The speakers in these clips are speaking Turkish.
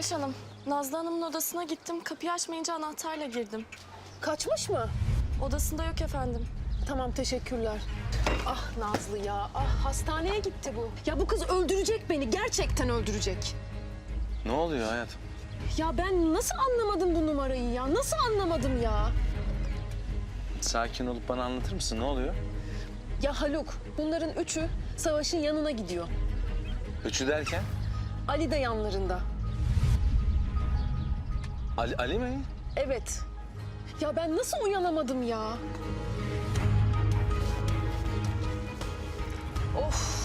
Güneş Hanım, Nazlı Hanım'ın odasına gittim. Kapıyı açmayınca anahtarla girdim. Kaçmış mı? Odasında yok efendim. Tamam teşekkürler. Ah Nazlı ya. Ah hastaneye gitti bu. Ya bu kız öldürecek beni. Gerçekten öldürecek. Ne oluyor hayatım? Ya ben nasıl anlamadım bu numarayı ya? Nasıl anlamadım ya? Sakin olup bana anlatır mısın? Ne oluyor? Ya Haluk bunların üçü Savaş'ın yanına gidiyor. Üçü derken? Ali de yanlarında. Ali, Ali mi? Evet. Ya ben nasıl uyanamadım ya? Of.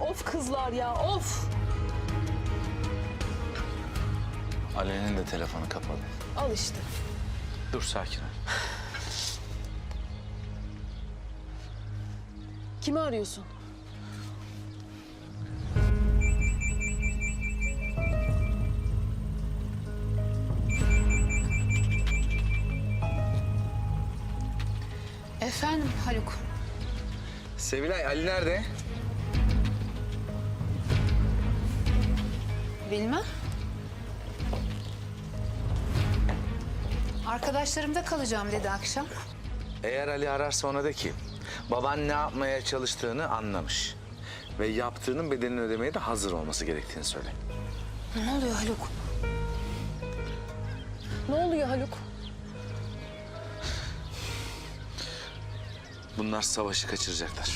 Of kızlar ya of. Ali'nin de telefonu kapalı. Al işte. Dur sakin ol. Kimi arıyorsun? Efendim Haluk. Sevilay, Ali nerede? Bilmem. Arkadaşlarımda kalacağım dedi akşam. Eğer Ali ararsa ona de ki... ...baban ne yapmaya çalıştığını anlamış. Ve yaptığının bedelini ödemeye de hazır olması gerektiğini söyle. Ne oluyor Haluk? Ne oluyor Haluk? Bunlar savaşı kaçıracaklar.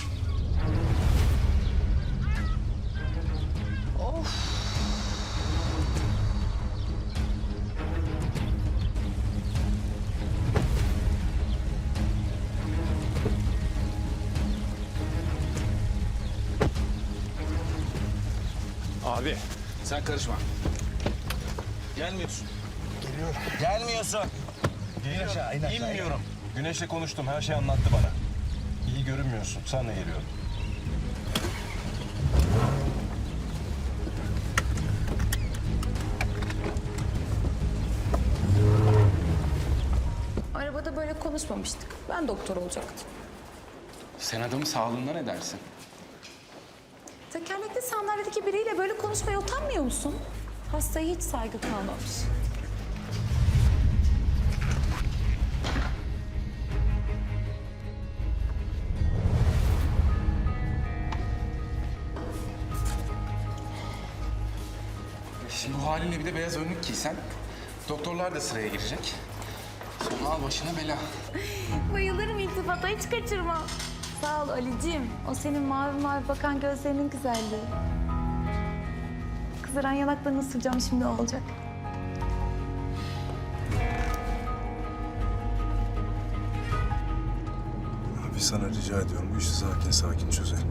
Abi sen karışma. Gelmiyorsun. Geliyorum. Gelmiyorsun. İn aşağı, in aşağı. İnmiyorum. Güneş'le konuştum. Her şeyi anlattı bana. İyi görünmüyorsun. Sen de geliyorum. Arabada böyle konuşmamıştık. Ben doktor olacaktım. Sen adamın sağlığından ne dersin? Tekerlekli sandalyedeki biriyle böyle konuşmaya utanmıyor musun? Hastaya hiç saygı kalmamış. Şimdi bu halinle bir de beyaz önlük giysen, doktorlar da sıraya girecek. Sonra al başına bela. Bayılırım iltifata hiç kaçırma. Sağ ol Ali'ciğim. O senin mavi mavi bakan gözlerinin güzelliği. Kızaran yanaklarını ısıracağım şimdi olacak. Abi sana rica ediyorum bu işi sakin sakin çözelim.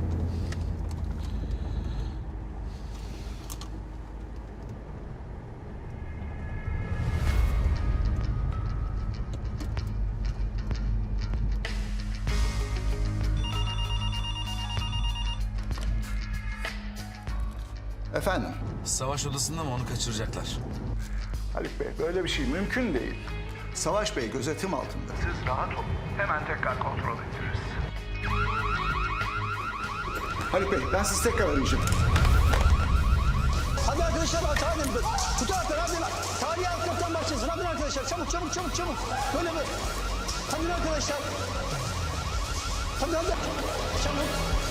Efendim, Savaş odasında mı onu kaçıracaklar? Haluk Bey böyle bir şey mümkün değil. Savaş Bey gözetim altında. Siz rahat olun. Hemen tekrar kontrol ettiririz. Haluk Bey ben sizi tekrar arayacağım. Hadi arkadaşlar bak hadi. Şu taraftan hadi bak. Tarihi alt kaptan başlasın. Hadi arkadaşlar çabuk çabuk çabuk çabuk. Böyle böyle. Hadi arkadaşlar. Hadi hadi. Çabuk.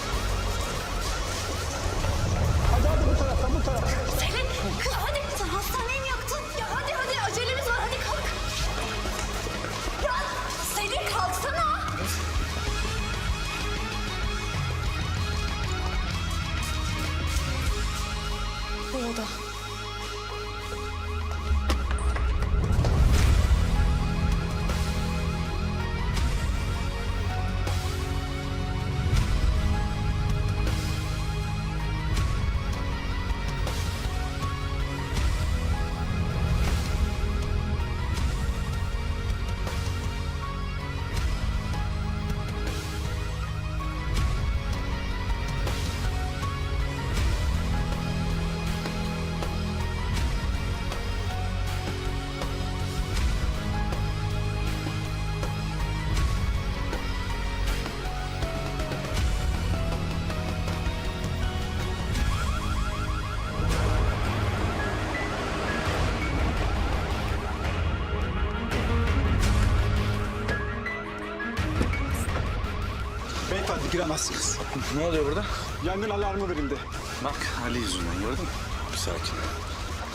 Giremezsiniz. Ne oluyor burada? Yangın alarmı verildi. Bak Ali yüzünden gördün mü? Bir sakin.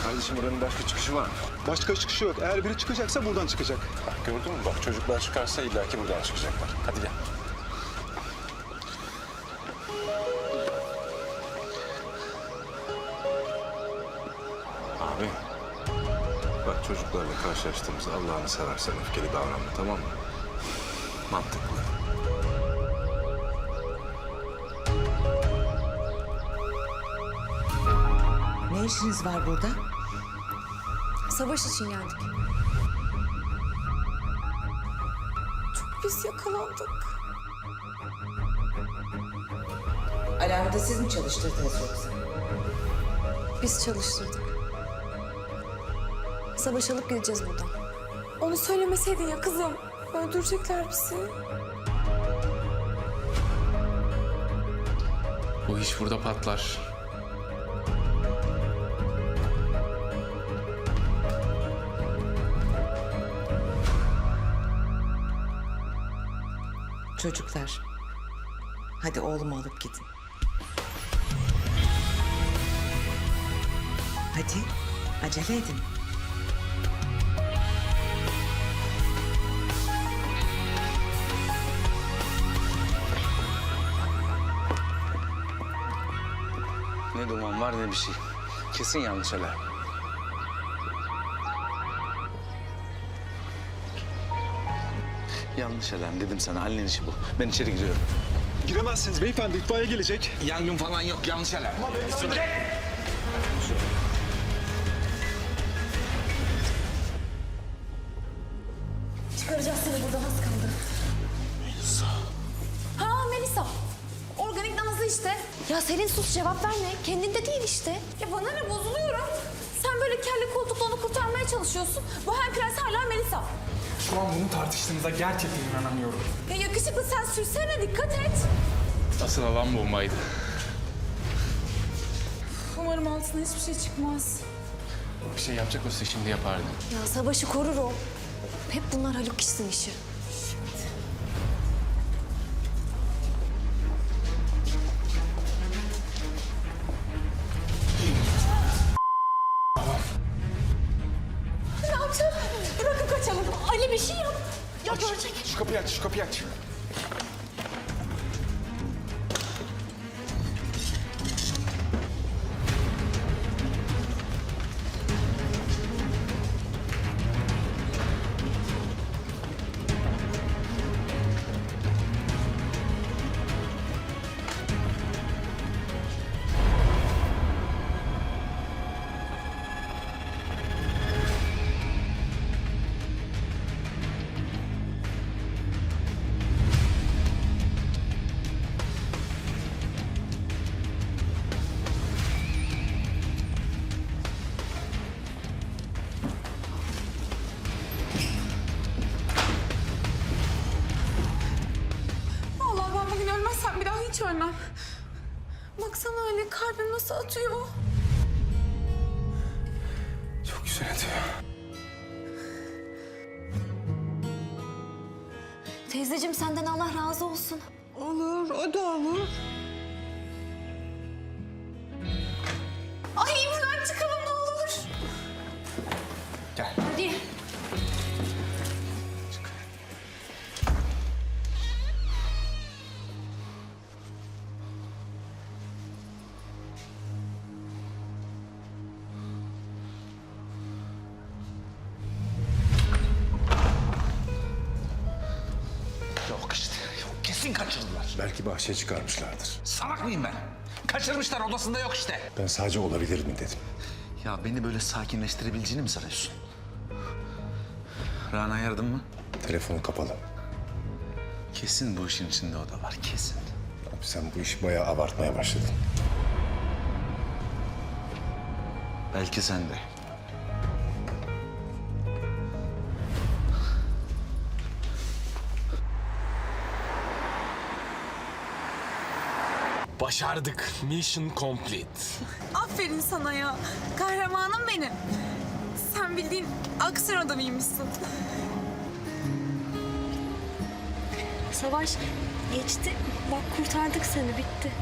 Kardeşim buranın başka çıkışı var mı? Başka çıkışı yok. Eğer biri çıkacaksa buradan çıkacak. Bak gördün mü bak çocuklar çıkarsa illaki buradan çıkacaklar. Hadi gel. Abi. Bak çocuklarla karşılaştığımızda Allah'ını seversen öfkeli davranma tamam mı? Mantıklı. Ne işiniz var burada? Savaş için geldik. Biz yakalandık. Alarmı da siz mi çalıştırdınız yoksa? Biz çalıştırdık. Savaş alıp gideceğiz buradan. Onu söylemeseydin ya kızım. Öldürecekler bizi. Bu iş burada patlar. Çocuklar. Hadi oğlumu alıp gidin. Hadi acele edin. Ne duman var ne bir şey. Kesin yanlış alarm. Yanlış alarm dedim sana. Ali'nin işi bu. Ben içeri giriyorum. Giremezsiniz beyefendi. itfaiye gelecek. Yangın falan yok. Yanlış alarm. Çıkaracağız seni buradan az kaldı. Melisa. Ha Melisa. Organik namazı işte. Ya Selin sus cevap verme. Kendinde değil işte. Ya bana ne bozuluyorum. Sen böyle kelle koltukla onu kurtarmaya çalışıyorsun. Bu hem prens hala Melisa. Şu an bunu tartıştığımıza gerçekten inanamıyorum. Ya yakışıklı sen sürsene dikkat et. Asıl havan bombaydı. Umarım altına hiçbir şey çıkmaz. Bir şey yapacak olsa şimdi yapardı. Ya savaşı korur o. Hep bunlar Haluk kişinin işi. Ölmem. Baksana öyle kalbim nasıl atıyor. Çok güzel atıyor. Teyzeciğim senden Allah razı olsun. Olur, o da olur. Kaçırdılar. Belki bahçeye çıkarmışlardır. Salak mıyım ben? Kaçırmışlar. Odasında yok işte. Ben sadece olabilir mi dedim. Ya beni böyle sakinleştirebileceğini mi sanıyorsun? Rana yardım mı? Telefonu kapalı. Kesin bu işin içinde o da var. Kesin. Abi sen bu işi bayağı abartmaya başladın. Belki sen de. Başardık. Mission complete. Aferin sana ya. Kahramanım benim. Sen bildiğin aksiyon adamıymışsın. Savaş geçti. Bak kurtardık seni bitti.